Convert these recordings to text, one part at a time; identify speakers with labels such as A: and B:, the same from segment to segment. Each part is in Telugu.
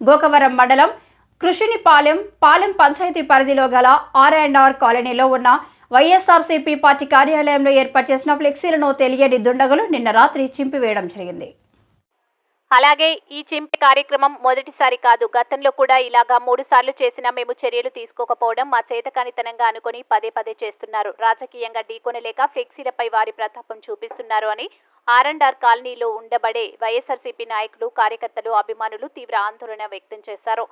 A: గోకవరం మండలం కృషినిపాలెం పాలెం పంచాయతీ పరిధిలో గల ఆర్ అండ్ ఆర్ కాలనీలో ఉన్న వైఎస్ఆర్సీపీ పార్టీ కార్యాలయంలో ఏర్పాటు చేసిన ఫ్లెక్సీలను తెలియని దుండగులు నిన్న రాత్రి చింపివేయడం జరిగింది.
B: అలాగే ఈ చింపి కార్యక్రమం మొదటిసారి కాదు గతంలో కూడా ఇలాగా మూడు సార్లు చేసినా మేము చర్యలు తీసుకోకపోవడం మా చేతకానితనంగా అనుకుని పదే పదే చేస్తున్నారు. రాజకీయంగా ఢీకొనలేక ఫ్లెక్సీలపై వారి ప్రతాపం చూపిస్తున్నారు అని ఆర్ఎండ్ఆర్ ఆర్ కాలనీలో ఉండబడే వైఎస్ఆర్సీపీ నాయకులు కార్యకర్తలు అభిమానులు తీవ్ర ఆందోళన వ్యక్తం చేశారు.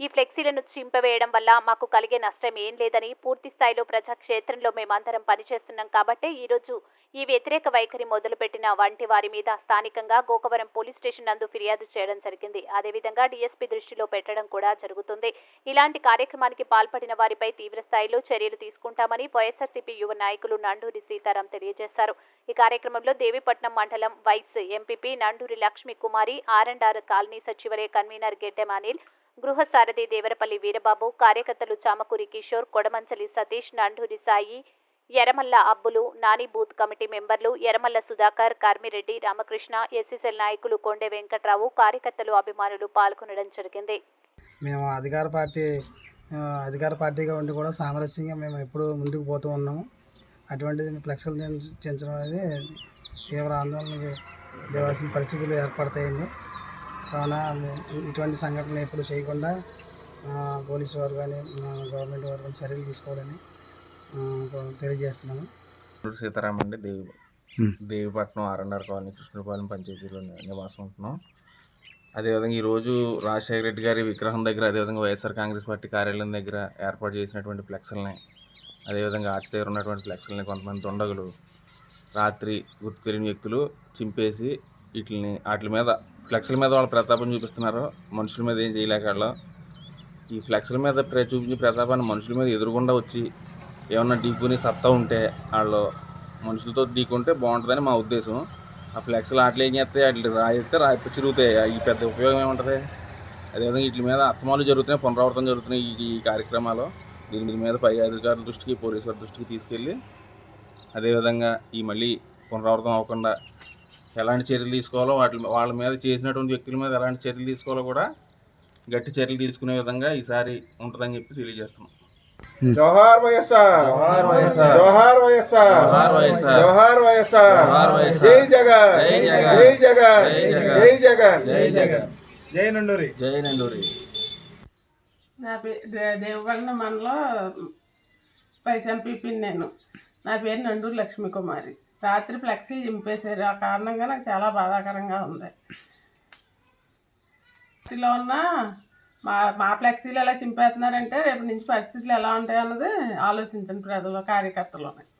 B: ఈ ఫ్లెక్సీలను చింపవేయడం వల్ల మాకు కలిగే నష్టం ఏం లేదని పూర్తి స్థాయిలో ప్రజాక్షేత్రంలో మేమందరం పనిచేస్తున్నాం కాబట్టే ఈరోజు ఈ వ్యతిరేక వైఖరి మొదలుపెట్టిన వంటి వారి మీద స్థానికంగా గోకవరం పోలీస్ స్టేషన్ నందు ఫిర్యాదు చేయడం జరిగింది. అదేవిధంగా డీఎస్పీ దృష్టిలో పెట్టడం కూడా జరుగుతుంది. ఇలాంటి కార్యక్రమానికి పాల్పడిన వారిపై తీవ్ర స్థాయిలో చర్యలు తీసుకుంటామని వైఎస్ఆర్సీపీ యువ నాయకులు నండూరి సీతారాం తెలియజేశారు. ఈ కార్యక్రమంలో దేవీపట్నం మండలం vice MPP Nanduri Lakshmi Kumari R and R colony సచివాలయ కన్వీనర్ గెడ్డెం అనిల్ గృహ సారథి దేవరపల్లి వీరబాబు కార్యకర్తలు చామకూరి కిషోర్ కొడమంచలి సతీష్ నండూరి సాయి ఎరమల్ల అబ్బులు నాని బూత్ కమిటీ మెంబర్లు ఎరమల్ల సుధాకర్ కార్మిరెడ్డి రామకృష్ణ ఎస్సీసెల్ నాయకులు కొండె వెంకట్రావు కార్యకర్తలు అభిమానులు పాల్గొనడం జరిగింది.
C: మేము అధికార పార్టీ అధికార పార్టీగా ఉండి కూడా సామరస్యంగా మేము ఎప్పుడూ ముందుకు పోతూ ఉన్నాము. అటువంటిది ఫ్లెక్సులు చెంచడం అనేది తీవ్ర ఆందోళనకి దేవాల్సిన పరిస్థితులు ఏర్పడతాయండి. కావున ఇటువంటి సంఘటనలు ఎప్పుడు చేయకుండా పోలీసు వారు కానీ గవర్నమెంట్ వారు కానీ చర్యలు తీసుకోవాలని తెలియజేస్తున్నాము.
D: సీతారాం అండి దేవి Devipatnam R N R colony Krishnapalem పంచాయతీలో నివాసం ఉంటున్నాం. అదేవిధంగా ఈరోజు రాజశేఖర రెడ్డి గారి విగ్రహం దగ్గర అదేవిధంగా వైఎస్ఆర్ కాంగ్రెస్ పార్టీ కార్యాలయం దగ్గర ఏర్పాటు చేసినటువంటి ఫ్లెక్స్లని అదేవిధంగా ఆచి దగ్గర ఉన్నటువంటి ఫ్లెక్స్లని కొంతమంది దొండగులు రాత్రి గుర్తు తెలియని వ్యక్తులు చింపేసి వీటిని వాటి మీద ఫ్లెక్స్ల మీద వాళ్ళు ప్రతాపం చూపిస్తున్నారు మనుషుల మీద ఏం చేయలేక వాళ్ళు. ఈ ఫ్లెక్స్ల మీద ప్ర- చూపించే ప్రతాపాన్ని మనుషుల మీద ఎదురుకుండా వచ్చి ఏమన్నా ఢీకొని సత్తా ఉంటే వాళ్ళు మనుషులతో ఢీకుంటే బాగుంటుందని మా ఉద్దేశం. ఆ ఫ్లెక్స్లు ఆటలు ఏం చేస్తాయి? వాటి రాయితే రాయితే చిరుగుతాయి. ఈ పెద్ద ఉపయోగం ఏముంటుంది? అదేవిధంగా వీటి మీద అక్రమాలు జరుగుతున్నాయి పునరావృతం జరుగుతున్నాయి ఈ ఈ కార్యక్రమాలు. దీని మీద పై అధికారుల దృష్టికి పోలీసు వారి దృష్టికి తీసుకెళ్ళి అదేవిధంగా ఈ మళ్ళీ పునరావృతం అవ్వకుండా ఎలాంటి చర్యలు తీసుకోవాలో వాటి వాళ్ళ మీద చేసినటువంటి వ్యక్తుల మీద ఎలాంటి చర్యలు తీసుకోవాలో కూడా గట్టి చర్యలు తీసుకునే విధంగా ఈసారి ఉంటుందని చెప్పి తెలియజేస్తున్నాం.
E: జోహార్ వైఎస్ఆర్.
D: జోహార్ వైఎస్ఆర్.
E: జోహార్ వైఎస్ఆర్. జై జగన్.
D: జై జగన్.
E: జై జగన్.
D: జై జగన్.
E: నుండూరి.
D: జై నండూరి.
F: నా దేవగండ మనలో ఎంపీపీ నేను. నా పేరు నండూరు లక్ష్మీ కుమారి రాత్రి ఫ్లెక్సీ చింపేశారు. ఆ కారణంగా నాకు చాలా బాధాకరంగా ఉంది. ఇలా ఉన్న మా మా ఫ్లెక్సీలు ఎలా చింపేస్తున్నారంటే రేపు నుంచి పరిస్థితులు ఎలా ఉంటాయి అన్నది ఆలోచించండి ప్రజలు కార్యకర్తలు.